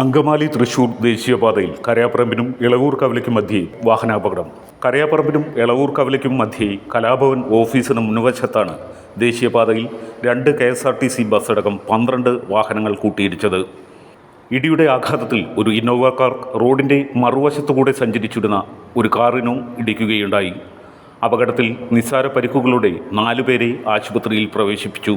Angamaly Thrissur ദേശീയപാതയിൽ കരയാപ്പറമ്പിനും ഇളവൂർ കവലയ്ക്കും മധ്യേ വാഹനാപകടം. കരയാപ്പറമ്പിനും ഇളവൂർ കവലയ്ക്കും മധ്യേ കലാഭവൻ ഓഫീസിന് മുൻവശത്താണ് ദേശീയപാതയിൽ രണ്ട് K S R T C bus അടക്കം പന്ത്രണ്ട് വാഹനങ്ങൾ കൂട്ടിയിടിച്ചത്. ഇടിയുടെ ആഘാതത്തിൽ ഒരു ഇന്നോവ കാർ റോഡിന്റെ മറുവശത്തുകൂടെ സഞ്ചരിച്ചിരുന്ന ഒരു കാറിനും ഇടിക്കുകയുണ്ടായി. അപകടത്തിൽ നിസ്സാര പരിക്കുകളോടെ നാലുപേരെ ആശുപത്രിയിൽ പ്രവേശിപ്പിച്ചു.